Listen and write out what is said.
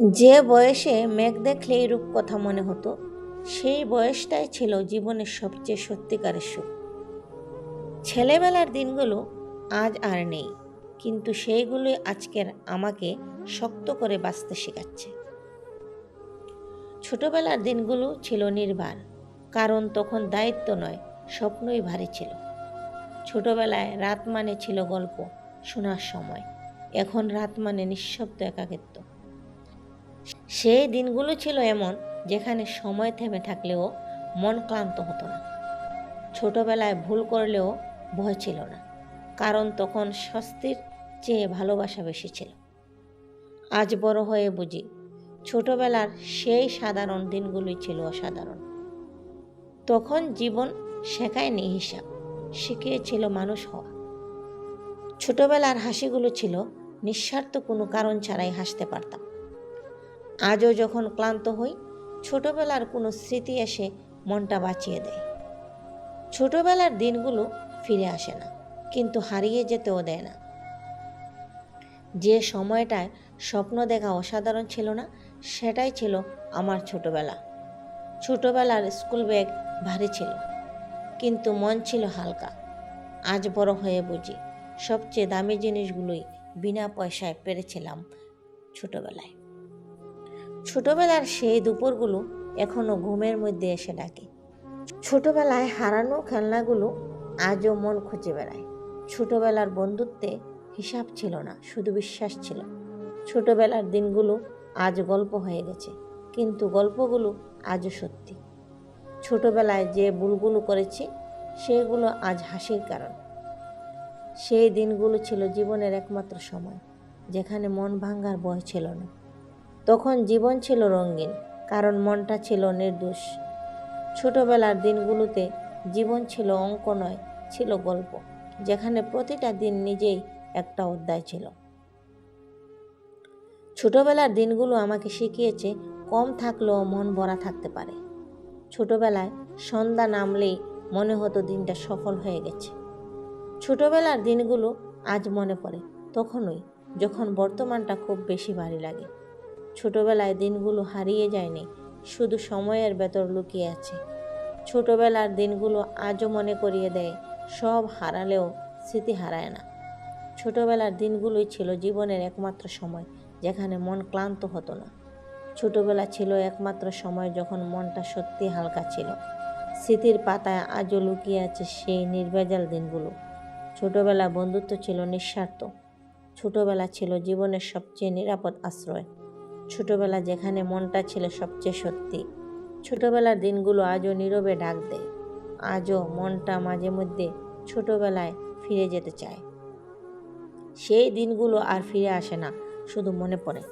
যে বয়সে মেঘ দেখলে দেখলেই রূপকথা মনে হতো, সেই বয়সটাই ছিল জীবনের সবচেয়ে সত্যিকারের সুখ। ছেলেবেলার দিনগুলো আজ আর নেই, কিন্তু সেইগুলোই আজকের আমাকে শক্ত করে বাঁচতে শেখাচ্ছে। ছোটবেলার দিনগুলো ছিল নির্বাণ, কারণ তখন দায়িত্ব নয়, স্বপ্নই ভারী ছিল। ছোটবেলায় রাত মানে ছিল গল্প, শোনার সময়। এখন রাত মানে নিঃশব্দ একাকিত্ব। সেই দিনগুলো ছিল এমন যেখানে সময় থেমে থাকলেও মন ক্লান্ত হতো না। ছোটবেলায় ভুল করলেও ভয় ছিল না, কারণ তখন স্বস্তির চেয়ে ভালোবাসা বেশি ছিল। আজ বড় হয়ে বুঝি ছোটবেলার সেই সাধারণ দিনগুলোই ছিল অসাধারণ। তখন জীবন শেখায়নি হিসাব, শিখিয়েছিল মানুষ হওয়া। ছোটবেলার হাসিগুলো ছিল নিঃস্বার্থ কোনো কারণ ছাড়াই হাসতে পারতাম। আজও যখন ক্লান্ত হই, ছোটবেলার কোনো স্মৃতি এসে মনটা বাঁচিয়ে দেয়। ছোটবেলার দিনগুলো ফিরে আসে না, কিন্তু হারিয়ে যেতেও দেয় না। যে সময়টায় স্বপ্ন দেখা অসাধারণ ছিল না, সেটাই ছিল আমার ছোটবেলা। ছোটবেলার স্কুল ব্যাগ ভারী ছিল, কিন্তু মন ছিল হালকা। আজ বড় হয়ে বুঝি, সবচেয়ে দামি জিনিসগুলোই বিনা পয়সায় পেরেছিলাম ছোটবেলায়। ছোটবেলার সেই দুপুরগুলো এখনও ঘুমের মধ্যে এসে ডাকে। ছোটবেলায় হারানো খেলনাগুলো আজও মন খুঁজে বেড়ায়। ছোটবেলার বন্ধুত্বে হিসাব ছিল না, শুধু বিশ্বাস ছিল। ছোটবেলার দিনগুলো আজ গল্প হয়ে গেছে, কিন্তু গল্পগুলো আজও সত্যি। ছোটবেলায় যে ভুলগুলো করেছি, সেগুলো আজ হাসির কারণ। সেই দিনগুলো ছিল জীবনের একমাত্র সময়, যেখানে মন ভাঙ্গার বয় ছিল না। তখন জীবন ছিল রঙিন, কারণ মনটা ছিল নির্দোষ। ছোটবেলার দিনগুলোতে জীবন ছিল অঙ্ক নয়, ছিল গল্প, যেখানে প্রতিটা দিন নিজেই একটা অধ্যায় ছিল। ছোটবেলার দিনগুলো আমাকে শিখিয়েছে, কম থাকলেও মন ভরা থাকতে পারে। ছোটবেলায় সন্ধ্যা নামলেই মনে হতো দিনটা সফল হয়ে গেছে। ছোটবেলার দিনগুলো আজ মনে পড়ে, তখনই, যখন বর্তমানটা খুব বেশি ভারী লাগে। ছোটবেলায় দিনগুলো হারিয়ে যায়নি, শুধু সময়ের ভেতর লুকিয়ে আছে। ছোটবেলার দিনগুলো আজও মনে করিয়ে দেয়, সব হারালেও স্মৃতি হারায় না। ছোটবেলার দিনগুলোই ছিল জীবনের একমাত্র সময়, যেখানে মন ক্লান্ত হতো না। ছোটবেলা ছিল একমাত্র সময় যখন মনটা সত্যি হালকা ছিল। স্মৃতির পাতায় আজও লুকিয়ে আছে সেই নির্ভেজাল দিনগুলো। ছোটবেলা বন্ধুত্ব ছিল নিঃস্বার্থ। ছোটবেলা ছিল জীবনের সবচেয়ে নিরাপদ আশ্রয়। ছোটবেলা যেখানে মনটা ছিল সবচেয়ে সত্যি। ছোটবেলার দিনগুলো আজও নীরবে ডাক দেয়। আজও মনটা মাঝে মধ্যে ছোটবেলায় ফিরে যেতে চায়। সেই দিনগুলো আর ফিরে আসে না, শুধু মনে পড়ে।